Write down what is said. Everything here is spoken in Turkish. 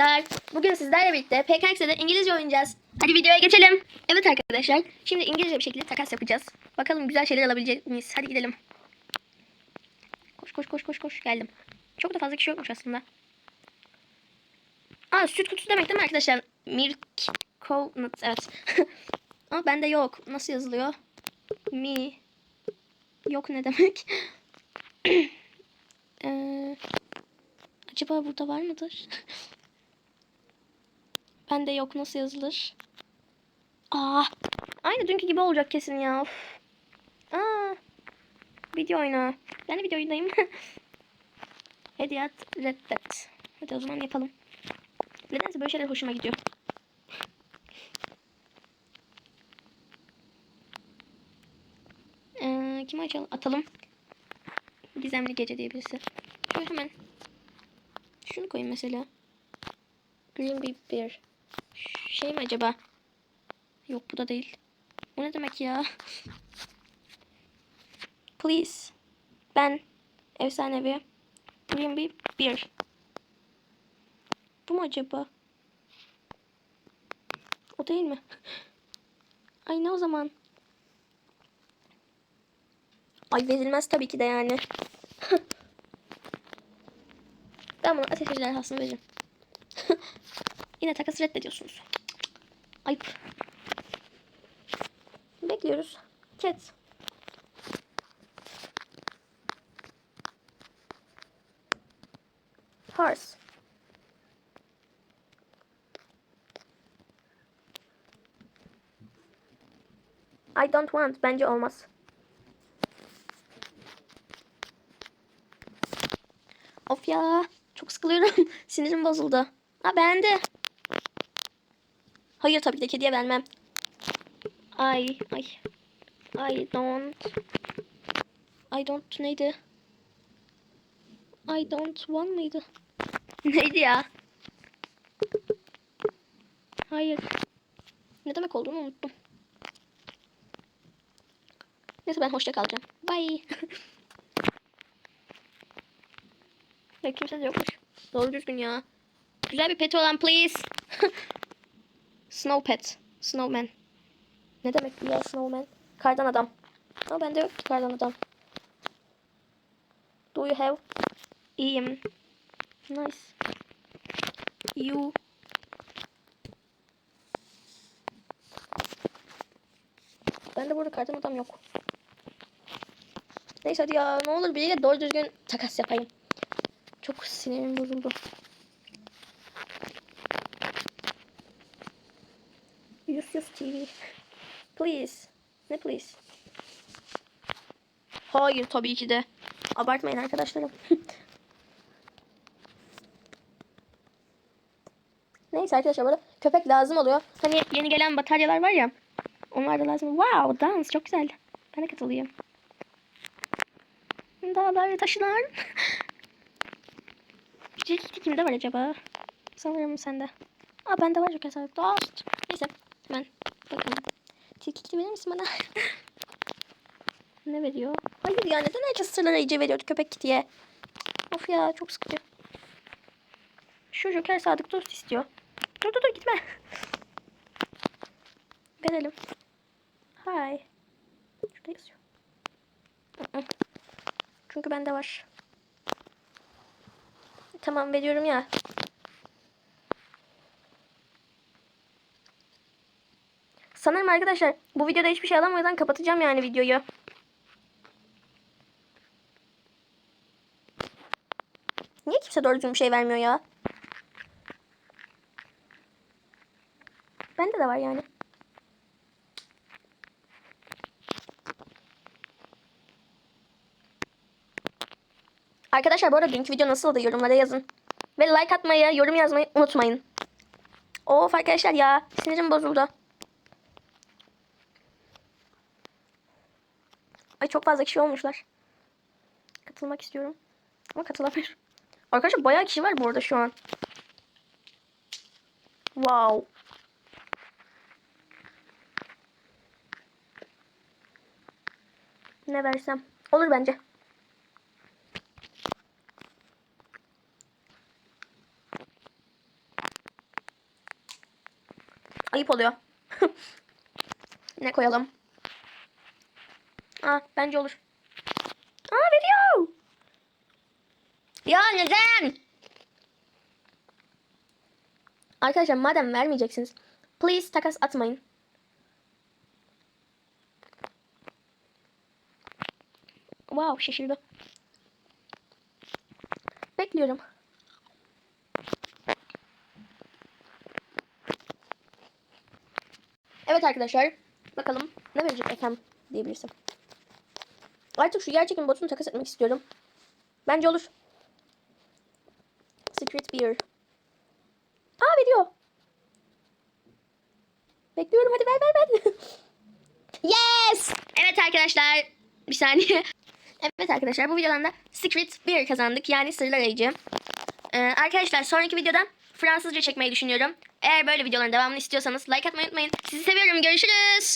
arkadaşlar. Bugün sizlerle birlikte PKX'de İngilizce oynayacağız. Hadi videoya geçelim. Evet arkadaşlar. Şimdi İngilizce bir şekilde takas yapacağız. Bakalım güzel şeyler alabilecek miyiz? Hadi gidelim. Koş koş koş koş koş. Geldim. Çok da fazla kişi yokmuş aslında. Aa süt kutusu demek değil mi arkadaşlar? Milk coconut. Evet. Ama bende yok. Nasıl yazılıyor? Mi. Yok ne demek? Eee... Acaba burada var mıdır? Bende yok nasıl yazılır? Aa, aynı dünkü gibi olacak kesin ya. Of. Aa, video oyna. Ben de video oyundayım. Hediyat reddet. Hadi o zaman yapalım. Nedense böyle şeyler hoşuma gidiyor. Ee, kimi açalım? Atalım. Gizemli gece diye birisi. Şöyle hemen şunu koyayım mesela. Green Bee Bear. Şey mi acaba? Yok bu da değil. Bu ne demek ya? Please. Ben efsanevi Green Bee Bear. Bu mu acaba? O değil mi? Ay ne o zaman? Ay verilmez tabii ki de yani. Ben bunu ateş ejderhasını veririm. Yine takası reddediyorsunuz. Ayıp. Bekliyoruz. Cat. Horse. I don't want. Bence olmaz. Of ya. Çok sıkılıyorum. Sinirim bozuldu. Ha beğendi. Hayır tabii ki kediye vermem. Ay ay. I don't. I don't neydi? I don't want mıydı? neydi ya? Hayır. Ne demek olduğunu unuttum. Neyse ben hoşça kalacağım. Bye. Ya kimse de yokmuş. Doğru düzgün ya. Güzel bir pet olan please. Snow pet. Snowman. Ne demek bu ya snowman? Kardan adam. Ama bende yok ki kardan adam. Do you have? İyiyim. Nice. You. Bende burada kardan adam yok. Neyse hadi ya ne olur biriyle doğru düzgün takas yapayım. Çok sinirim bozuldu. Yus Yus TV. Please. Ne please? Hayır tabii ki de. Abartmayın arkadaşlarım. Neyse arkadaşlar burada köpek lazım oluyor. Hani yeni gelen bataryalar var ya. Onlar da lazım. Wow dans çok güzel. Ben de katılayım. Dağlar ve taşlar. Cilkli kimde var acaba? Sanırım sende. Aa bende var Joker sağlıklı. Aa, neyse hemen bakalım. Tilkikli verir misin bana? ne veriyor? Hayır ya neden herkes sırlara iyice veriyordu köpek kitiye? Of ya çok sıkıcı. Şu Joker sadık dost istiyor. Dur dur dur gitme. Verelim. Hi. Şurada yazıyor. Çünkü bende var. Tamam veriyorum ya. Sanırım arkadaşlar bu videoda hiçbir şey alamadan kapatacağım yani videoyu. Niye kimse doğru düzgün bir şey vermiyor ya? Bende de var yani. Arkadaşlar bu arada dünkü video nasıldı yorumlara yazın. Ve like atmayı, yorum yazmayı unutmayın. Of arkadaşlar ya sinirim bozuldu. Ay çok fazla kişi olmuşlar. Katılmak istiyorum. Ama katılamıyorum. Arkadaşlar bayağı kişi var bu arada şu an. Wow. Ne versem? Olur bence. Ayıp oluyor. ne koyalım? Aa bence olur. Aa veriyor. Ya neden? Arkadaşlar madem vermeyeceksiniz. Please takas atmayın. Wow şaşırdı. Bekliyorum. Evet arkadaşlar. Bakalım ne verecek efendim diyebilirsem. Artık şu gerçekin botunu takas etmek istiyorum. Bence olur. Secret Beer. Aa veriyor. Bekliyorum hadi ver ver ver. yes! Evet arkadaşlar. Bir saniye. Evet arkadaşlar bu videodan da Secret Beer kazandık. Yani sırlar ayıcı. Ee, arkadaşlar sonraki videoda Fransızca çekmeyi düşünüyorum. Eğer böyle videoların devamını istiyorsanız like atmayı unutmayın. Sizi seviyorum. Görüşürüz.